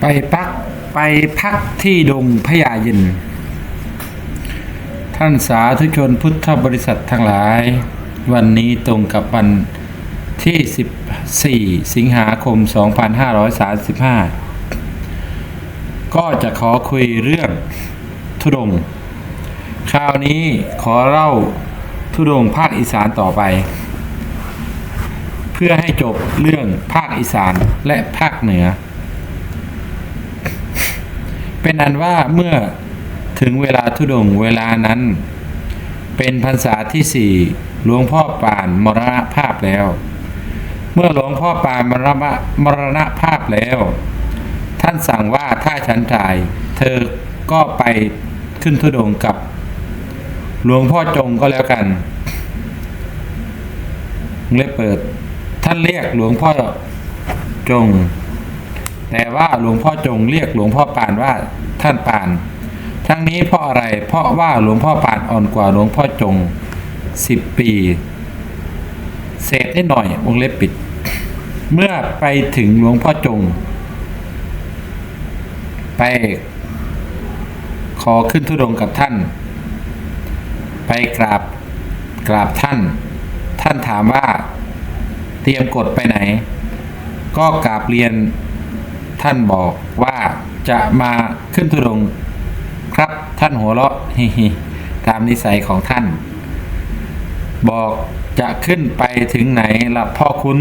ไปพักไปพักที่ดงพญายิน ท่านสาธุชนพุทธบริษัททั้งหลาย วันนี้ตรงกับวันที่ 14 สิงหาคม 2535 ก็จะขอคุยเรื่องทุดง คราวนี้ขอเล่าทุดงภาคอีสานต่อไป เพื่อให้จบเรื่องภาคอีสานและภาคเหนือ เป็นอันว่าเมื่อถึงเวลาทุดงเวลานั้น เป็นพรรษาที่สี่หลวงพ่อปานมรณภาพแล้ว เมื่อหลวงพ่อปานมรณะมรณภาพแล้ว ท่านสั่งว่าถ้าฉันจ่าย เธอก็ไปขึ้นทุดงกับ หลวงพ่อจงก็แล้วกันเลยเปิด ท่านเรียกหลวงพ่อจง แต่ว่าหลวงพ่อจงเรียกหลวงพ่อปานว่าท่านปาน ทั้งนี้เพราะอะไร เพราะว่าหลวงพ่อปานอ่อนกว่าหลวงพ่อจงสิบปี เศษนิดหน่อยวงเล็บปิด เมื่อไปถึงหลวงพ่อจง ไป ขอขึ้นทุดงค์กับท่าน ไปกราบกราบท่าน ท่านถามว่าเตรียมกดไปไหน ก็กราบเรียน ท่านบอกว่าจะมาขึ้นทุดงครับท่านหัวเราะฮิฮิตามนิสัยของท่าน บอกจะขึ้นไปถึงไหนล่ะพ่อคุณ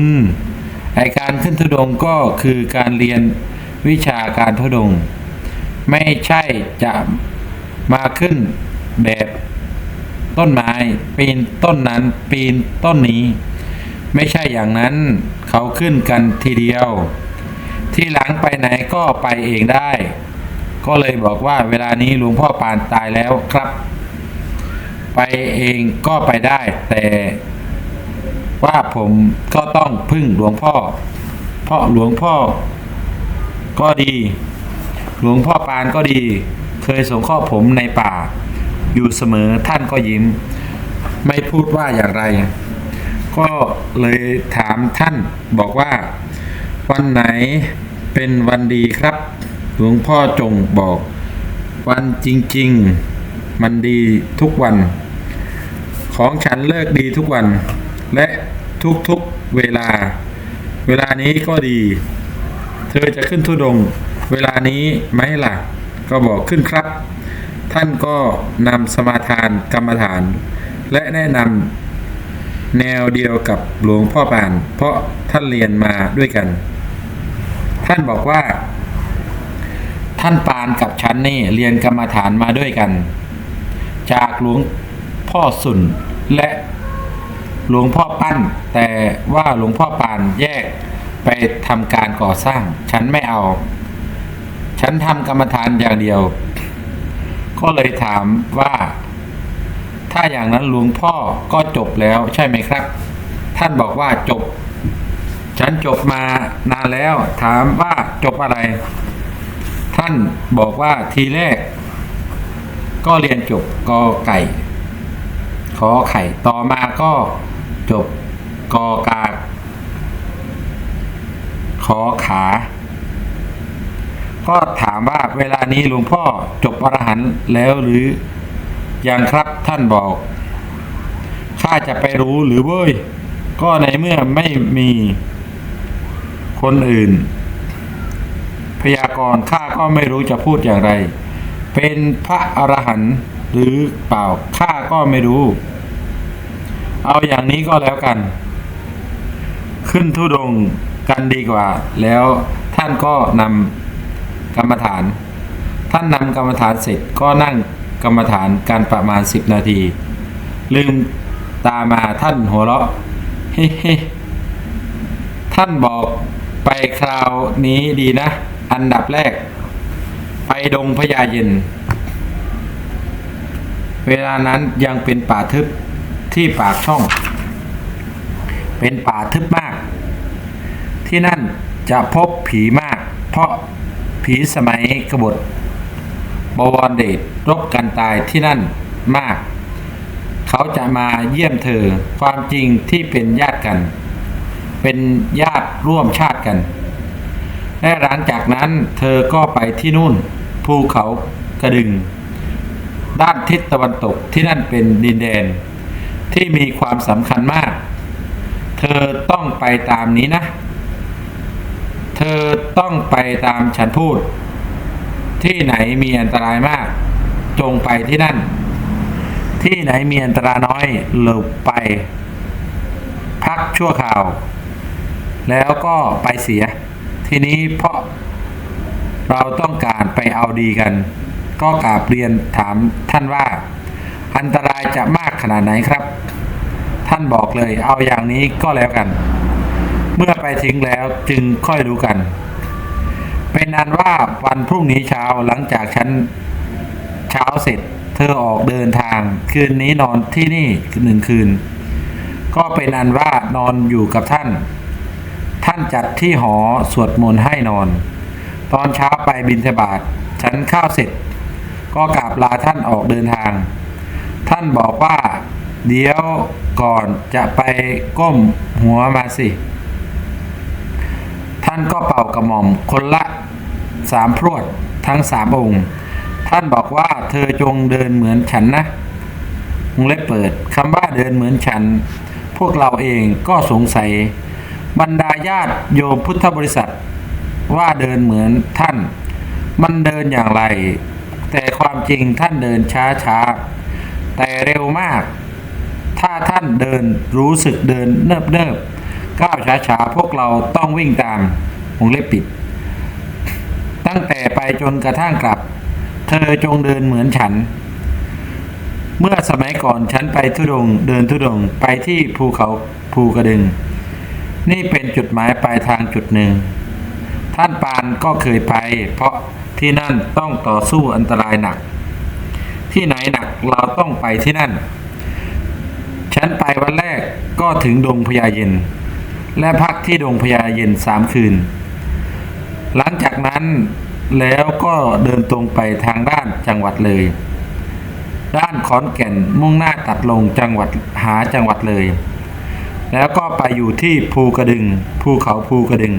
ไอการขึ้นทุดงก็คือการเรียนวิชาการทุดง ไม่ใช่จะมาขึ้นแบบต้นไม้ปีนต้นนั้นปีนต้นนี้ ไม่ใช่อย่างนั้นเขาขึ้นกันทีเดียว ที่หลังไปไหนก็ไปเองได้ ก็เลยบอกว่าเวลานี้หลวงพ่อปานตายแล้วครับ ไปเองก็ไปได้ แต่ว่าผมก็ต้องพึ่งหลวงพ่อ เพราะหลวงพ่อก็ดี หลวงพ่อปานก็ดี เคยสงเคราะห์ผมในป่า อยู่เสมอท่านก็ยิ้ม ไม่พูดว่าอย่างไร ก็เลยถามท่านบอกว่าวันไหน เป็นวันดีครับ หลวงพ่อจงบอก วันจริง ๆ มันดีทุกวัน ของฉันเลิกดีทุกวัน และทุกๆเวลา เวลานี้ก็ดี เธอจะขึ้นทุดง เวลานี้ไหมล่ะ ก็บอกขึ้นครับ ท่านก็นำสมาทานกรรมฐาน และแนะนำแนวเดียวกับหลวงพ่อปาน เพราะท่านเรียนมาด้วยกัน ท่านบอกว่า ท่านปานกับฉันนี่เรียนกรรมฐานมาด้วยกัน จากหลวงพ่อสุนและหลวงพ่อปั้น แต่ว่าหลวงพ่อปานแยกไปทำการก่อสร้าง ฉันไม่เอา ฉันทำกรรมฐานอย่างเดียว ก็เลยถามว่า ถ้าอย่างนั้นหลวงพ่อก็จบแล้วใช่ไหมครับ ท่านบอกว่าจบ ฉันจบมานานแล้ว ถามว่าจบอะไร ท่านบอกว่าทีแรก ก็เรียนจบกอไก่ขอไข่ต่อมาก็จบกอกาขอขา ก็ถามว่าเวลานี้หลวงพ่อจบอรหันต์แล้วหรือยังครับท่านบอกข้าจะไปรู้หรือเว้ย ก็ในเมื่อไม่มี คนอื่น พยากรณ์ข้าก็ไม่รู้จะพูดอย่างไร เป็นพระอรหันต์หรือเปล่าข้าก็ไม่รู้ เอาอย่างนี้ก็แล้วกัน ขึ้นทุดงกันดีกว่า แล้วท่านก็นำกรรมฐาน ท่านนำกรรมฐานเสร็จก็นั่งกรรมฐานกันประมาณสิบนาที ลืมตามาท่านหัวเราะเฮ้ท่านบอก ไปคราวนี้ดีนะ อันดับแรก ไปดงพญาเย็น เวลานั้นยังเป็นป่าทึบที่ปากช่อง เป็นป่าทึบมาก ที่นั่นจะพบผีมาก เพราะผีสมัยกบฏบวรเดชรบกันตายที่นั่นมาก เขาจะมาเยี่ยมเธอความจริงที่เป็นญาติกัน เป็นญาติร่วมชาติกัน และหลังจากนั้นเธอก็ไปที่นู่น ภูเขากระดึง ด้านทิศตะวันตกที่นั่นเป็นดินแดน ที่มีความสำคัญมาก เธอต้องไปตามนี้นะ เธอต้องไปตามฉันพูด ที่ไหนมีอันตรายมาก จงไปที่นั่น ที่ไหนมีอันตรายน้อยหลบไป พักชั่วคราว แล้วก็ไปเสีย ทีนี้เพราะเราต้องการไปเอาดีกัน ก็กราบเรียนถามท่านว่า อันตรายจะมากขนาดไหนครับ ท่านบอกเลยเอาอย่างนี้ก็แล้วกัน เมื่อไปถึงแล้วจึงค่อยรู้กัน เป็นนันว่าวันพรุ่งนี้เช้าหลังจากฉันเช้าเสร็จ เธอออกเดินทาง คืนนี้นอนที่นี่หนึ่งคืน ก็เป็นอันว่านอนอยู่กับท่าน ท่านจัดที่หอสวดมนต์ให้นอน ตอนเช้าไปบิณฑบาตฉันข้าวเสร็จ ก็กราบลาท่านออกเดินทาง ท่านบอกว่า เดี๋ยวก่อนจะไปก้มหัวมาสิ ท่านก็เป่ากระหม่อมคนละสามพรวดทั้งสามองค์ ท่านบอกว่าเธอจงเดินเหมือนฉันนะวงเล็บเปิดคำว่าเดินเหมือนฉัน พวกเราเองก็สงสัย บรรดาญาติโยมพุทธบริษัท ว่าเดินเหมือนท่าน มันเดินอย่างไร แต่ความจริงท่านเดินช้าช้าๆแต่เร็วมาก ถ้าท่านเดินรู้สึกเดินเนิบเนิบๆก้าวช้าช้าๆพวกเราต้องวิ่งตามวงเล็บปิด ตั้งแต่ไปจนกระทั่งกลับ เธอจงเดินเหมือนฉัน เมื่อสมัยก่อนฉันไปทุดงเดินทุดงไปที่ภูเขาภูกระดึง นี่เป็นจุดหมายปลายทางจุดหนึ่ง ท่านปานก็เคยไป เพราะที่นั่นต้องต่อสู้อันตรายหนัก ที่ไหนหนักเราต้องไปที่นั่น ฉันไปวันแรกก็ถึงดงพญาเย็น และพักที่ดงพญาเย็นสามคืน หลังจากนั้นแล้วก็เดินตรงไปทางด้านจังหวัดเลย ด้านขอนแก่นมุ่งหน้าตัดลงจังหวัดหาจังหวัดเลย แล้วก็ไปอยู่ที่ภูกระดึงภูเขาภูกระดึง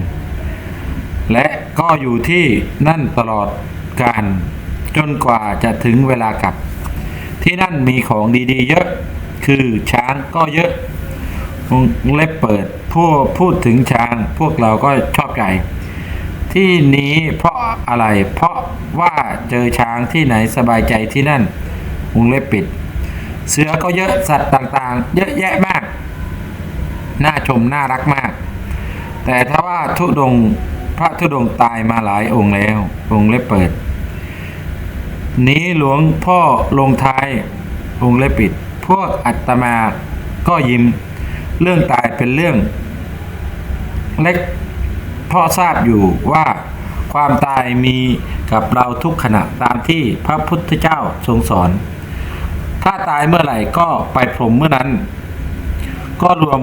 และก็อยู่ที่นั่นตลอดการจนกว่าจะถึงเวลากลับ ที่นั่นมีของดีๆ เยอะคือช้างก็เยอะวงเล็บเปิดพูดพูดถึงช้างพวกเราก็ชอบใจ ที่นี้เพราะอะไรเพราะว่าเจอช้างที่ไหนสบายใจที่นั่นวงเล็บปิด เสือก็เยอะสัตว์ต่างๆ เยอะแยะมาก น่าชมน่ารักมาก แต่ถ้าว่าทุดงพระทุดงตายมาหลายองค์แล้ว องค์เล็บเปิด นี้หลวงพ่อลงท้ายองค์เล็บปิด พวกอัตมาก็ยิ้ม เรื่องตายเป็นเรื่อง เล็กพ่อทราบอยู่ว่าความตายมีกับเราทุกขณะตามที่พระพุทธเจ้าทรงสอน ถ้าตายเมื่อไหร่ก็ไปพรหมเมื่อนั้น ก็รวม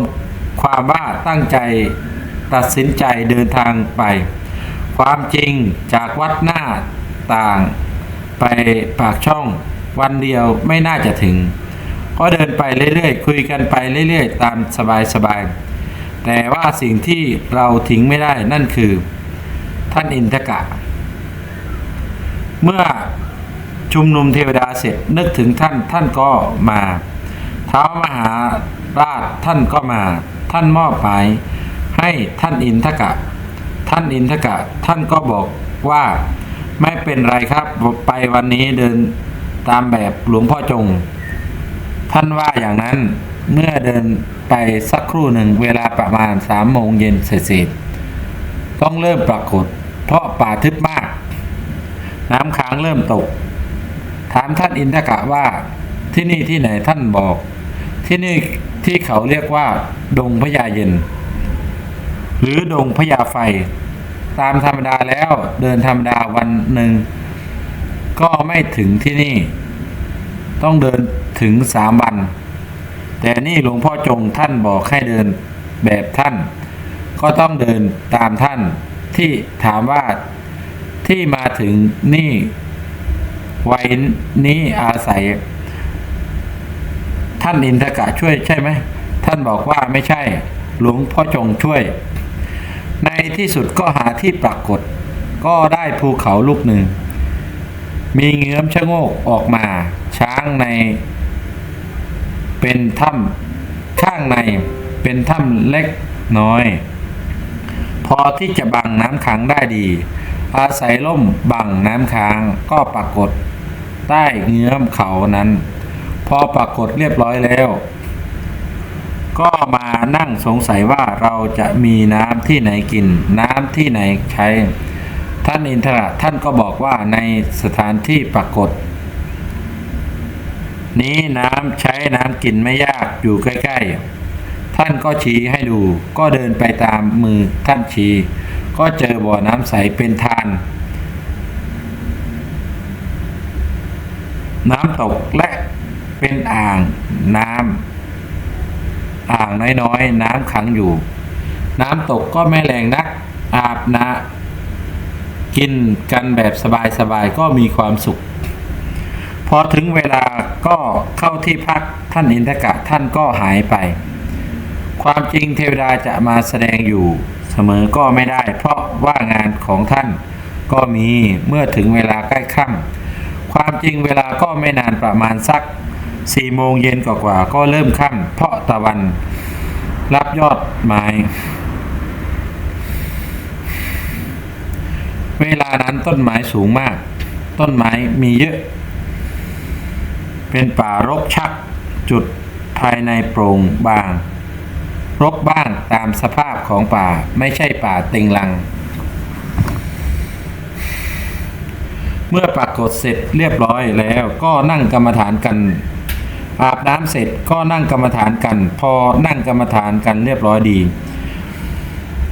ความว่าตั้งใจตัดสินใจเดินทางไป ความจริงจากวัดหน้าต่างไปปากช่องวันเดียวไม่น่าจะถึง ก็เดินไปเรื่อยๆ คุยกันไปเรื่อยๆ ตามสบายๆ แต่ว่าสิ่งที่เราทิ้งไม่ได้นั่นคือ ท่านอินทกะ เมื่อชุมนุมเทวดาเสร็จนึกถึงท่านท่านก็มา ท้ามหาราชท่านก็มา ท่านมอบหมายให้ท่านอินทกะ ท่านอินทกะ ท่านก็บอกว่าไม่เป็นไรครับไปวันนี้เดินตามแบบหลวงพ่อจง ท่านว่าอย่างนั้นเมื่อเดินไปสักครู่หนึ่งเวลาประมาณสามโมงเย็นเสร็จต้องเริ่มปรากฏ เพราะป่าทึบมาก น้ำค้างเริ่มตก ถามท่านอินทกะว่า ที่นี่ที่ไหนท่านบอก ที่นี่ที่เขาเรียกว่า ดงพญาเย็น หรือดงพญาไฟ ตามธรรมดาแล้วเดินธรรมดาวันหนึ่ง ก็ไม่ถึงที่นี่ ต้องเดินถึงสามวัน แต่นี่หลวงพ่อจงท่านบอกให้เดินแบบท่าน ก็ต้องเดินตามท่านที่ถามว่าที่มาถึงนี่วัยนี้อาศัย ท่านอินทกะช่วยใช่ไหม ท่านบอกว่าไม่ใช่ หลวงพ่อจงช่วย ในที่สุดก็หาที่ปรากฏ ก็ได้ภูเขาลูกหนึ่ง มีเงื้อมชะโงกออกมา ช้างใน เป็นถ้ำข้างในเป็นถ้ำเล็กน้อย พอที่จะบังน้ำขังได้ดี อาศัยล่มบังน้ำค้างก็ปรากฏ ใต้เงื้อมเขานั้น พอปรากฏเรียบร้อยแล้ว ก็มานั่งสงสัยว่าเราจะมีน้ำที่ไหนกิน น้ำที่ไหนใช้ ท่านอินทระท่านก็บอกว่าในสถานที่ปรากฏนี้น้ำใช้น้ำกินไม่ยากอยู่ใกล้ๆ ท่านก็ชี้ให้ดู ก็เดินไปตามมือท่านชี้ ก็เจอบ่อน้ำใสเป็นทาน น้ำตกและ เป็นอ่างน้ำอ่างน้อยๆ น้ำขังอยู่ น้ำตกก็ไม่แรงนัก อาบนะ กินกันแบบสบายๆ ก็มีความสุข พอถึงเวลาก็เข้าที่พักท่านอินทกะท่านก็หายไป ความจริงเทวดาจะมาแสดงอยู่เสมอก็ไม่ได้ เพราะว่างานของท่านก็มีเมื่อถึงเวลาใกล้ค่ำความจริงเวลาก็ไม่นานประมาณสัก สี่โมงเย็นกว่าๆก็เริ่มค่ำเพราะตะวัน รับยอดไม้เวลานั้นต้นไม้สูงมาก ต้นไม้มีเยอะ เป็นป่ารกชัก จุดภายในโปร่งบาง รกบ้างตามสภาพของป่าไม่ใช่ป่าเต็งลัง เมื่อปรากฏเสร็จเรียบร้อยแล้วก็นั่งกรรมฐานกัน อาบน้ำเสร็จก็นั่งกรรมฐานกัน พอนั่งกรรมฐานกันเรียบร้อยดี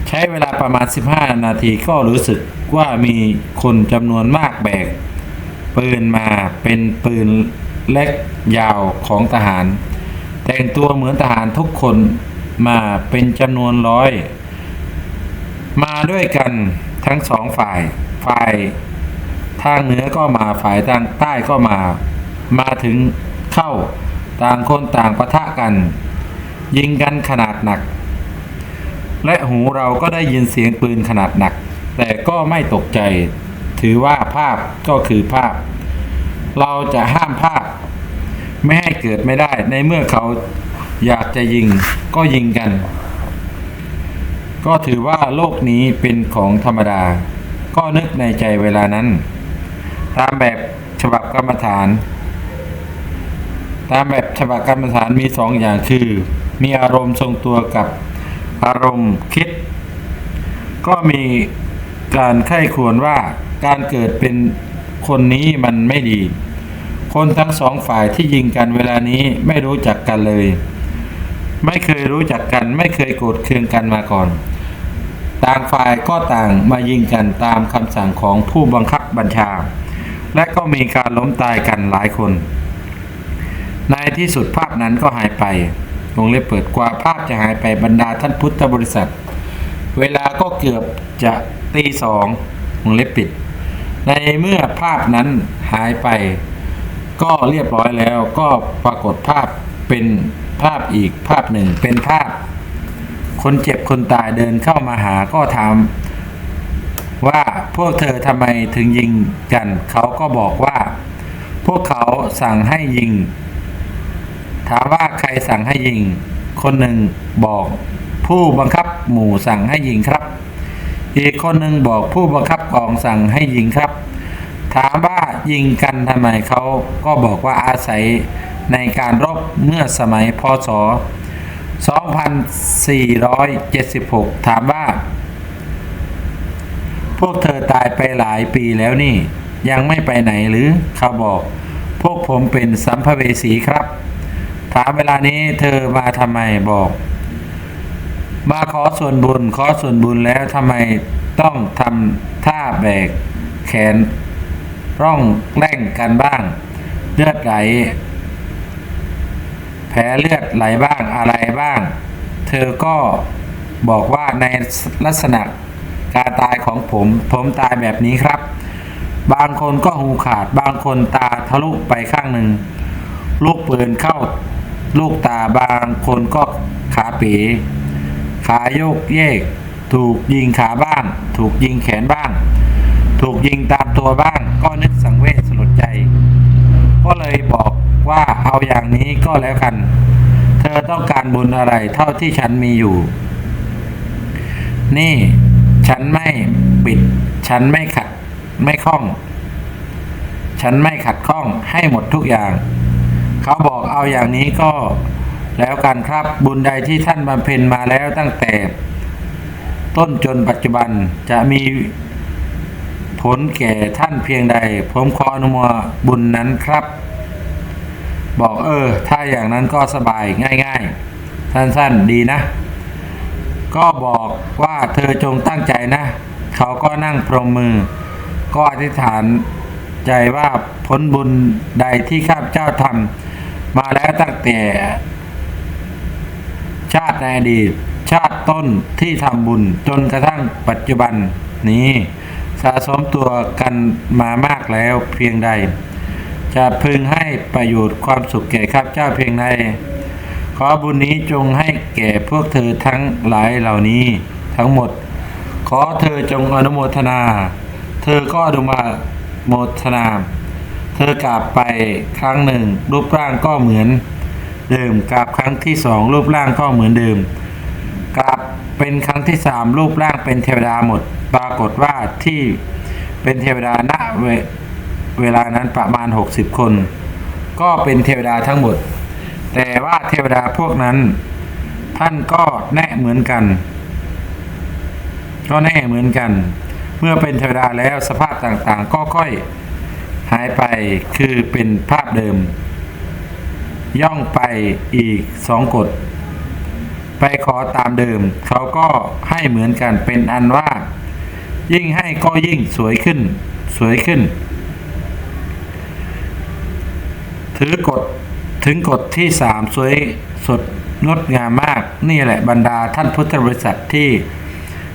ใช้เวลาประมาณ 15 นาทีก็รู้สึกว่ามีคนจำนวนมากแบก ปืนมาเป็นปืนเล็กยาวของทหาร แต่งตัวเหมือนทหารทุกคนมาเป็นจำนวนร้อย มาด้วยกันทั้งสองฝ่าย ฝ่ายทางเหนือก็มาฝ่ายทางใต้ก็มา มาถึงเข้า ต่างคนต่างปะทะกัน ยิงกันขนาดหนัก และหูเราก็ได้ยินเสียงปืนขนาดหนัก แต่ก็ไม่ตกใจ ถือว่าภาพก็คือภาพ เราจะห้ามภาพ ไม่ให้เกิดไม่ได้ ในเมื่อเขาอยากจะยิงก็ยิงกัน ก็ถือว่าโลกนี้เป็นของธรรมดา ก็นึกในใจเวลานั้น ตามแบบฉบับกรรมฐาน ตามแบบฉบับกรรมฐานมีสองอย่างคือ มีอารมณ์ทรงตัวกับอารมณ์คิด ก็มีการไข้ควรว่าการเกิดเป็นคนนี้มันไม่ดี คนทั้งสองฝ่ายที่ยิงกันเวลานี้ไม่รู้จักกันเลย ไม่เคยรู้จักกันไม่เคยโกรธเคืองกันมาก่อน ต่างฝ่ายก็ต่างมายิงกันตามคำสั่งของผู้บังคับบัญชา และก็มีการล้มตายกันหลายคน ในที่สุดภาพนั้นก็หายไปวงเล็บเปิดกว่าภาพจะหายไปบรรดาท่านพุทธบริษัท เวลาก็เกือบจะตีสองวงเล็บปิด ในเมื่อภาพนั้นหายไป ก็เรียบร้อยแล้วก็ปรากฏภาพเป็นภาพอีกภาพหนึ่งเป็นภาพ คนเจ็บคนตายเดินเข้ามาหาก็ถามว่าพวกเธอทำไมถึงยิงกัน เขาก็บอกว่า พวกเขาสั่งให้ยิง ถามว่าใครสั่งให้ยิง คนหนึ่งบอก ผู้บังคับหมู่สั่งให้ยิงครับ อีกคนหนึ่งบอกผู้บังคับกองสั่งให้ยิงครับ ถามว่ายิงกันทำไมเขาก็บอกว่าอาศัยในการรบเมื่อสมัยพศ 2476 ถามว่า พวกเธอตายไปหลายปีแล้วนี่ ยังไม่ไปไหนหรือเขาบอก พวกผมเป็นสัมภเวสีครับ ถามเวลานี้เธอมาทำไมบอก มาขอส่วนบุญ ขอส่วนบุญแล้วทำไมต้องทำท่าแบก แขน ร่องแร่งกันบ้าง เลือดไหล แผลเลือดไหลบ้างอะไรบ้าง เธอก็บอกว่าในลักษณะการตายของผม ผมตายแบบนี้ครับ บางคนก็หูขาด บางคนตาทะลุไปข้างหนึ่งลูกปืนเข้า ลูกตาบางคนก็ขาเป๋ขาโยกเยก ถูกยิงขาบ้าง ถูกยิงแขนบ้าง ถูกยิงตามตัวบ้าง ก็นึกสังเวชสลดใจ ก็เลยบอกว่าเอาอย่างนี้ก็แล้วกัน เธอต้องการบุญอะไรเท่าที่ฉันมีอยู่ นี่ฉันไม่ปิด ฉันไม่ขัด ไม่ข้อง ฉันไม่ขัดข้องให้หมดทุกอย่าง เขาบอกเอาอย่างนี้ก็แล้วกันครับบุญใดที่ท่านบำเพ็ญมาแล้วตั้งแต่ ต้นจนปัจจุบันจะมีผลแก่ท่านเพียงใด ผมขออนุโมทนาบุญนั้นครับ บอกเออ ถ้าอย่างนั้นก็สบายง่าย ๆ สั้นๆดีนะ ก็บอกว่าเธอจงตั้งใจนะ เขาก็นั่งพรมมือ ก็อธิษฐานใจว่าผลบุญใดที่ข้าพเจ้าทำ มาแล้วตั้งแต่ชาติในอดีต ชาติต้นที่ทำบุญจนกระทั่งปัจจุบันนี้สะสมตัวกันมามากแล้วเพียงใด จะพึงให้ประโยชน์ความสุขแก่ข้าพเจ้าเพียงใดขอบุญนี้จงให้แก่พวกเธอทั้งหลายเหล่านี้ทั้งหมด ขอเธอจงอนุโมทนา เธอก็อนุโมทนา เธอกราบไปครั้งหนึ่ง รูปร่างก็เหมือนเดิมกราบครั้งที่สองรูปร่างก็เหมือนเดิมกราบเป็นครั้งที่สามรูปร่างเป็นเทวดาหมด ปรากฏว่าที่เป็นเทวดาณเวเวลานั้นประมาณ 60 คน ก็เป็นเทวดาทั้งหมด แต่ว่าเทวดาพวกนั้น ท่านก็แน่เหมือนกัน ก็แน่เหมือนกัน เมื่อเป็นเทวดาแล้วสภาพต่างๆ ก็ค่อย หายไปคือเป็นภาพเดิม ย่องไปอีกสองกฎ ไปขอตามเดิม เขาก็ให้เหมือนกันเป็นอันว่า ยิ่งให้ก็ยิ่งสวยขึ้น สวยขึ้น ถือกฎถึงกฎที่สามสวยสดงดงามมาก นี่แหละบรรดาท่านพุทธบริษัทที่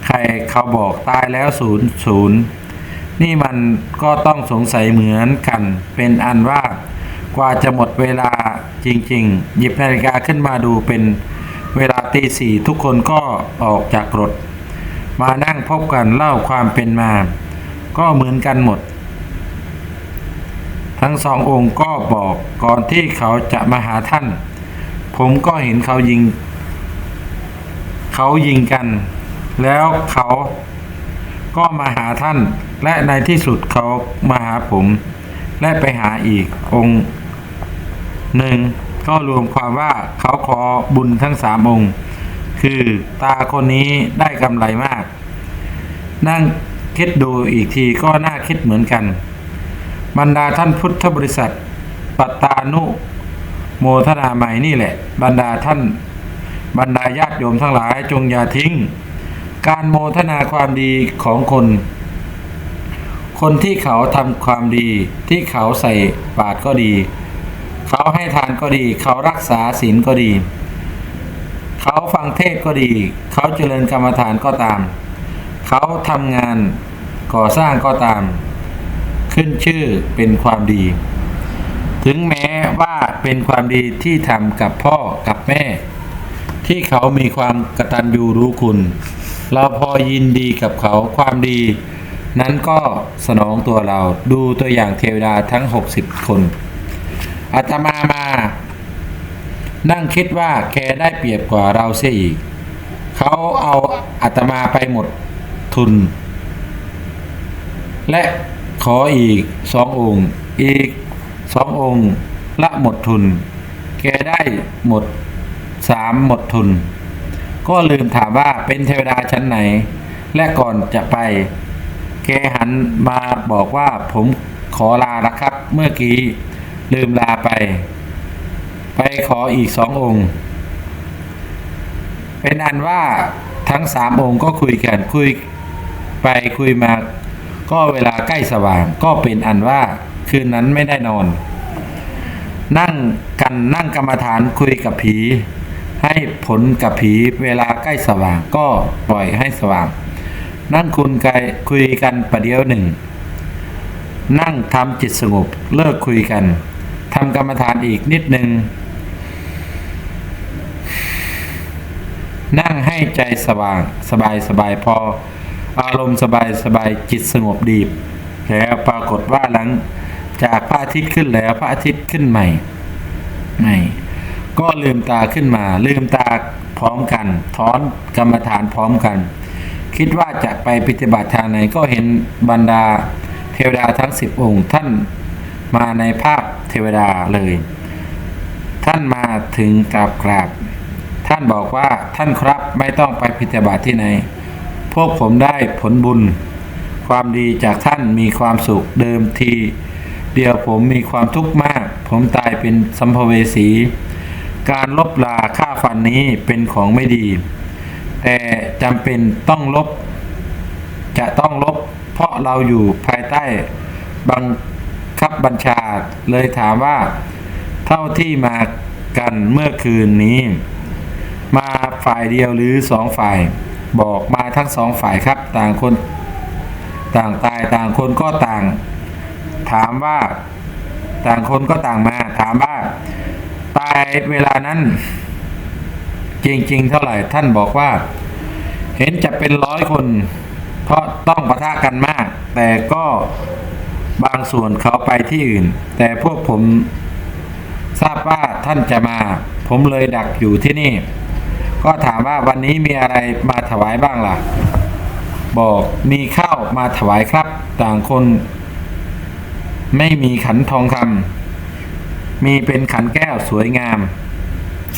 ใครเขาบอกตายแล้วศูนย์ศูนย์ นี่มันก็ต้องสงสัยเหมือนกัน เป็นอันว่ากว่าจะหมดเวลาจริง ๆ หยิบนาฬิกาขึ้นมาดูเป็นเวลาตีสี่ทุกคนก็ออกจากรถ มานั่งพบกันเล่าความเป็นมา ก็เหมือนกันหมด ทั้งสององค์ก็บอกก่อนที่เขาจะมาหาท่าน ผมก็เห็นเขายิง เขายิงกัน แล้วเขาก็มาหาท่าน และในที่สุดเขามาหาผม และไปหาอีกองค์หนึ่งก็รวมความว่าเขาขอบุญทั้งสามองค์ คือตาคนนี้ได้กำไรมาก นั่งคิดดูอีกทีก็น่าคิดเหมือนกัน บรรดาท่านพุทธบริษัท ปัตตานุ โมทนาใหม่นี่แหละ บรรดาท่าน บรรดาญาติโยมทั้งหลายจงอย่าทิ้ง การโมทนาความดีของคน คนที่เขาทำความดี ที่เขาใส่บาตรก็ดี เขาให้ทานก็ดี เขารักษาศีลก็ดี เขาฟังเทศก็ดี เขาเจริญกรรมฐานก็ตาม เขาทำงานก่อสร้างก็ตาม ขึ้นชื่อเป็นความดี ถึงแม้ว่าเป็นความดีที่ทำกับพ่อกับแม่ ที่เขามีความกตัญญูรู้คุณ เราพอยินดีกับเขาความดี นั้นก็สนองตัวเราดูตัวอย่างเทวดาทั้ง 60 คนอาตมามา นั่งคิดว่าแกได้เปรียบกว่าเราเสียอีก เขาเอาอาตมาไปหมดทุน และขออีกสององค์ อีกสององค์ละหมดทุน แกได้หมดสามหมดทุน ก็ลืมถามว่าเป็นเทวดาชั้นไหน และก่อนจะไป กหันมาบอกว่าผมขอลาละครับ เมื่อกี้ลืมลาไป ไปขออีกสององค์ เป็นอันว่าทั้งสามองค์ก็คุยกันคุยไปคุยมาก็เวลาใกล้สว่างก็เป็นอันว่าคืนนั้นไม่ได้นอน นั่งกันนั่งกรรมฐานคุยกับผี ให้ผลกับผีเวลาใกล้สว่างก็ปล่อยให้สว่าง นั่งคุณกายคุยกันประเดี๋ยวหนึ่ง นั่งทำจิตสงบเลิกคุยกันทำกรรมฐานอีกนิดหนึ่งนั่งให้ใจสว่างสบายสบายพอ อารมณ์สบายสบายจิตสงบดีแล้วปรากฏว่าหลังจากพระอาทิตย์ขึ้นแล้วพระอาทิตย์ขึ้นใหม่ใหม่ก็ลืมตาขึ้นมา ลืมตาพร้อมกัน ถอนกรรมฐานพร้อมกัน คิดว่าจะไปปฏิบัติทางไหนก็เห็นบรรดาเทวดาทั้งสิบองค์ท่านมาในภาพเทวดาเลย ท่านมาถึงกราบกราบ ท่านบอกว่าท่านครับไม่ต้องไปปฏิบัติที่ไหน พวกผมได้ผลบุญ ความดีจากท่านมีความสุขเดิมที เดียวผมมีความทุกข์มาก ผมตายเป็นสัมภเวสี การลบลาฆ่าฟันนี้เป็นของไม่ดี แต่จำเป็นต้องลบ จะต้องลบ เพราะเราอยู่ภายใต้บังคับบัญชาเลยถามว่า เท่าที่มากันเมื่อคืนนี้ มาฝ่ายเดียวหรือสองฝ่าย บอกมาทั้งสองฝ่ายครับ ต่างคน ต่างตายต่างคนก็ต่าง ถามว่าต่างคนก็ต่างมา ถามว่า ตายเวลานั้น จริง ๆ เท่าไหร่ท่านบอกว่า เห็นจะเป็นร้อยคน เพราะต้องประทะกันมาก แต่ก็บางส่วนเขาไปที่อื่น แต่พวกผมทราบว่าท่านจะมา ผมเลยดักอยู่ที่นี่ ก็ถามว่าวันนี้มีอะไรมาถวายบ้างล่ะ บอกมีข้าวมาถวายครับ ต่างคน ไม่มีขันทองคำมีเป็นขันแก้วสวยงาม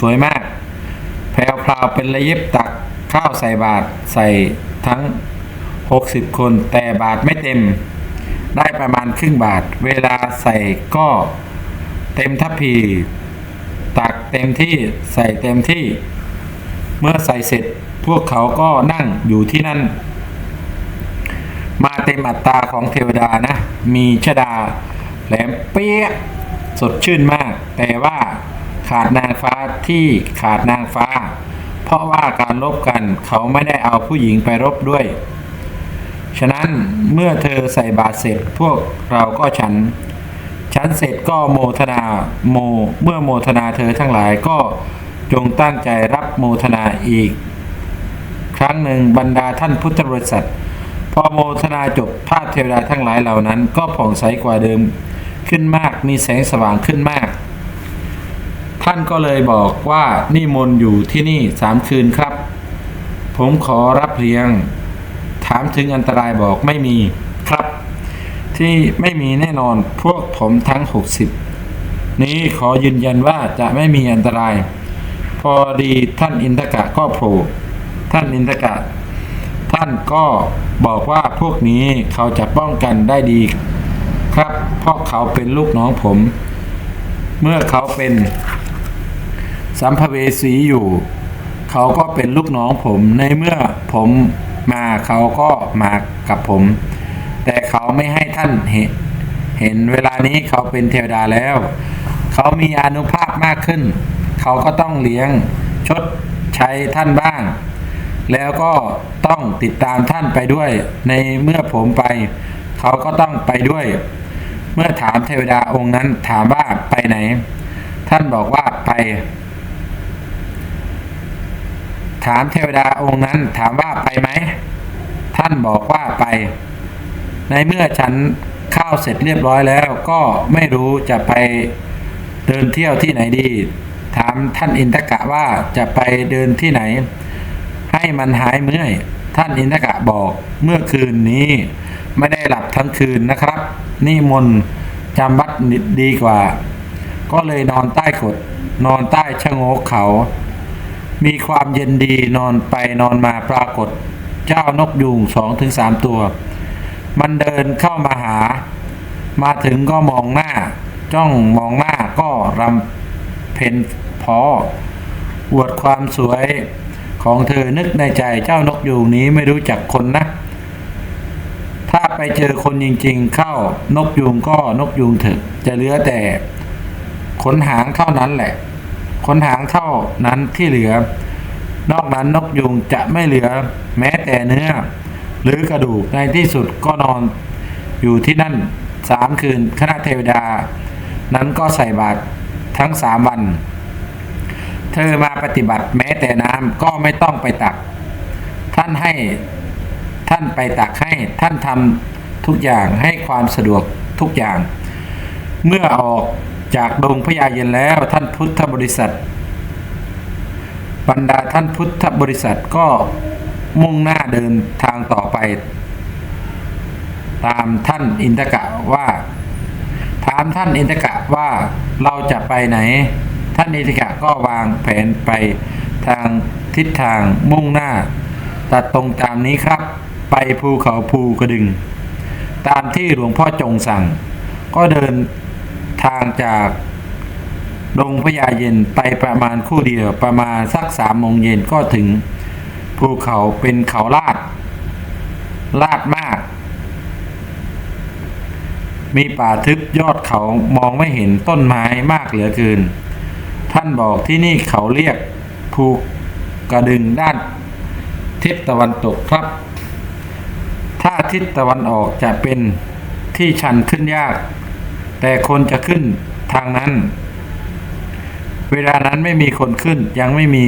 สวยมาก พราวเป็นระยิบตักข้าวใส่บาตรใส่ทั้ง 60 คนแต่บาทไม่เต็ม ได้ประมาณครึ่งบาท เวลาใส่ก็เต็มทัพพี ตักเต็มที่ใส่เต็มที่ เมื่อใส่เสร็จพวกเขาก็นั่งอยู่ที่นั่น มาเต็มอัตราของเทวดานะ มีชดา แหลมเปี้ยสดชื่นมาก แต่ว่าขาดนางฟ้าที่ขาดนางฟ้า ราะว่าการลบกันเขาไม่ได้เอาผู้หญิงไปรบด้วย ฉะนั้นเมื่อเธอใส่บาตรเสร็จพวกเราก็ฉัน ฉันเสร็จก็โมทนาโม เมื่อโมทนาเธอทั้งหลายก็จงตั้งใจรับโมทนาอีก ครั้งหนึ่งบรรดาท่านพุทธบริษัทพอโมทนาจบภาพเทวดาทั้งหลายเหล่านั้น ก็ผ่องใสกว่าเดิมขึ้นมากมีแสงสว่างขึ้นมาก ท่านก็เลยบอกว่านิมนต์อยู่ที่นี่สามคืนครับ ผมขอรับเลี้ยง ถามถึงอันตรายบอกไม่มีครับ ที่ไม่มีแน่นอนพวกผมทั้ง 60 นี้ขอยืนยันว่าจะไม่มีอันตราย พอดีท่านอินทกะก็โผล่ท่านอินทกะ ท่านก็บอกว่าพวกนี้เขาจะป้องกันได้ดีครับเพราะเขาเป็นลูกน้องผม เมื่อเขาเป็น สัมภเวสีอยู่ เขาก็เป็นลูกน้องผมในเมื่อผมมาเขาก็มากับผม แต่เขาไม่ให้ท่านเห็นเห็นเวลานี้เขาเป็นเทวดาแล้ว เขามีอนุภาพมากขึ้น เขาก็ต้องเลี้ยงชดใช้ท่านบ้าง แล้วก็ต้องติดตามท่านไปด้วย ในเมื่อผมไป เขาก็ต้องไปด้วย เมื่อถามเทวดาองค์นั้นถามว่าไปไหน ท่านบอกว่าไป ถามเทวดาองค์นั้นถามว่าไปไหม ท่านบอกว่าไป ในเมื่อฉันข้าวเสร็จเรียบร้อยแล้ว ก็ไม่รู้จะไปเดินเที่ยวที่ไหนดี ถามท่านอินทกะว่าจะไปเดินที่ไหน ให้มันหายเมื่อย ท่านอินทกะบอกเมื่อคืนนี้ ไม่ได้หลับทั้งคืนนะครับ นี่มนจำวัดนิดดีกว่า ก็เลยนอนใต้กดนอนใต้ชะโงกเขา มีความเย็นดีนอนไปนอนมาปรากฏ เจ้านกยูงสองถึงสามตัว มันเดินเข้ามาหา มาถึงก็มองหน้า จ้องมองหน้าก็รำเพนพออวดความสวยของเธอนึกในใจเจ้านกยูงนี้ไม่รู้จักคนนะ ถ้าไปเจอคนจริงๆ เข้านกยูงก็นกยูงเถอะจะเหลือแต่ขนหางเท่านั้นแหละ ขนหางเท่านั้นที่เหลือ นอกนั้นนกยูงจะไม่เหลือแม้แต่เนื้อ หรือกระดูกในที่สุดก็นอนอยู่ที่นั่นสามคืนคณะเทวดา นั้นก็ใส่บาตรทั้งสามวัน เธอมาปฏิบัติแม้แต่น้ำก็ไม่ต้องไปตัก ท่านให้ท่านไปตักให้ท่านทำทุกอย่างให้ความสะดวกทุกอย่าง เมื่อออก จากดงพญาเย็นแล้วท่านพุทธบริษัท บรรดาท่านพุทธบริษัทก็มุ่งหน้าเดินทางต่อไป ตามท่านอินทกะว่า ถามท่านอินทกะว่าเราจะไปไหน ท่านอินทกะก็วางแผนไปทางทิศทางมุ่งหน้า ตัดตรงตามนี้ครับ ไปภูเขาภูกระดึง ตามที่หลวงพ่อจงสั่ง ก็เดิน ทางจากดงพญาเย็นไปประมาณคู่เดียวประมาณสักสามโมงเย็นก็ถึงภูเขาเป็นเขาลาด ลาดมาก มีป่าทึบยอดเขามองไม่เห็นต้นไม้มากเหลือเกิน ท่านบอกที่นี่เขาเรียกภูกระดึงด้านทิศตะวันตกครับ ถ้าทิศตะวันออกจะเป็นที่ชันขึ้นยาก แต่คนจะขึ้นทางนั้น เวลานั้นไม่มีคนขึ้น ยังไม่มี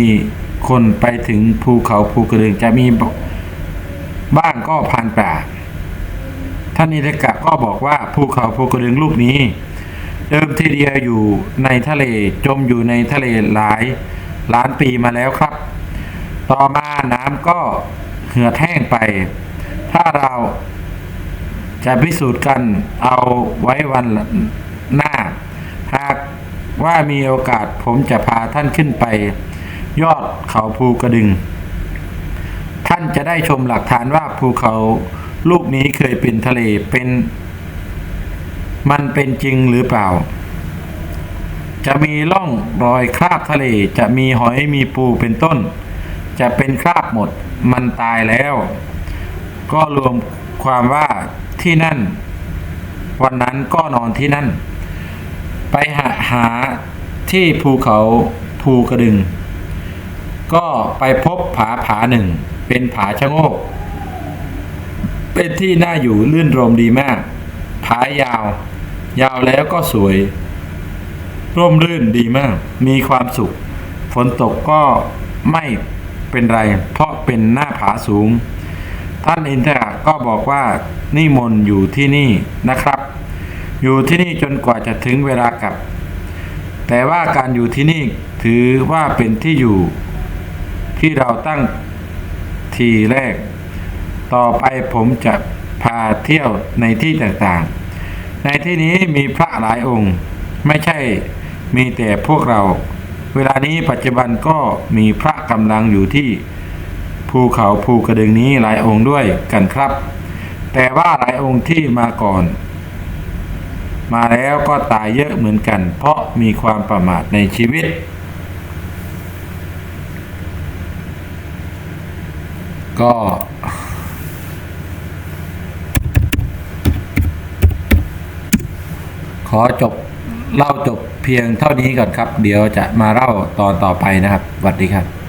คนไปถึงภูเขาภูกระดึงจะมีบ้างก็ผ่านป่า ท่านอิเดกะก็บอกว่าภูเขาภูกระดึงลูกนี้ เดิมทีเดียวอยู่ในทะเลจมอยู่ในทะเลหลายล้านปีมาแล้วครับ ต่อมาน้ำก็เหือดแห้งไป ถ้าเรา จะพิสูจน์กันเอาไว้วันหน้า หากว่ามีโอกาสผมจะพาท่านขึ้นไป ยอดเขาภูกระดึง ท่านจะได้ชมหลักฐานว่าภูเขาลูกนี้เคยเป็นทะเลเป็น มันเป็นจริงหรือเปล่า จะมีร่องรอยคราบทะเลจะมีหอยมีปูเป็นต้น จะเป็นคราบหมด มันตายแล้ว ก็รวมความว่า ที่นั่น วันนั้นก็นอนที่นั่น ไปหาหาที่ภูเขาภูกระดึง ก็ไปพบผาผาหนึ่ง เป็นผาชะโงก เป็นที่น่าอยู่ลื่นรมดีมาก ผายาว ยาวแล้วก็สวย ร่มรื่นดีมาก มีความสุข ฝนตกก็ไม่เป็นไร เพราะเป็นหน้าผาสูง ท่านอินทราก็บอกว่านิมนต์อยู่ที่นี่นะครับ อยู่ที่นี่จนกว่าจะถึงเวลากลับ แต่ว่าการอยู่ที่นี่ถือว่าเป็นที่อยู่ที่เราตั้งทีแรก ต่อไปผมจะพาเที่ยวในที่ต่างๆ ในที่นี้มีพระหลายองค์ ไม่ใช่มีแต่พวกเรา เวลานี้ปัจจุบันก็มีพระกำลังอยู่ที่ ภูเขาภูกระดึงนี้หลายองค์ด้วยกันครับ แต่ว่าหลายองค์ที่มาก่อน มาแล้วก็ตายเยอะเหมือนกัน เพราะมีความประมาทในชีวิต ก็ขอจบเล่าจบเพียงเท่านี้ก่อนครับ เดี๋ยวจะมาเล่าตอนต่อไปนะครับสวัสดีครับ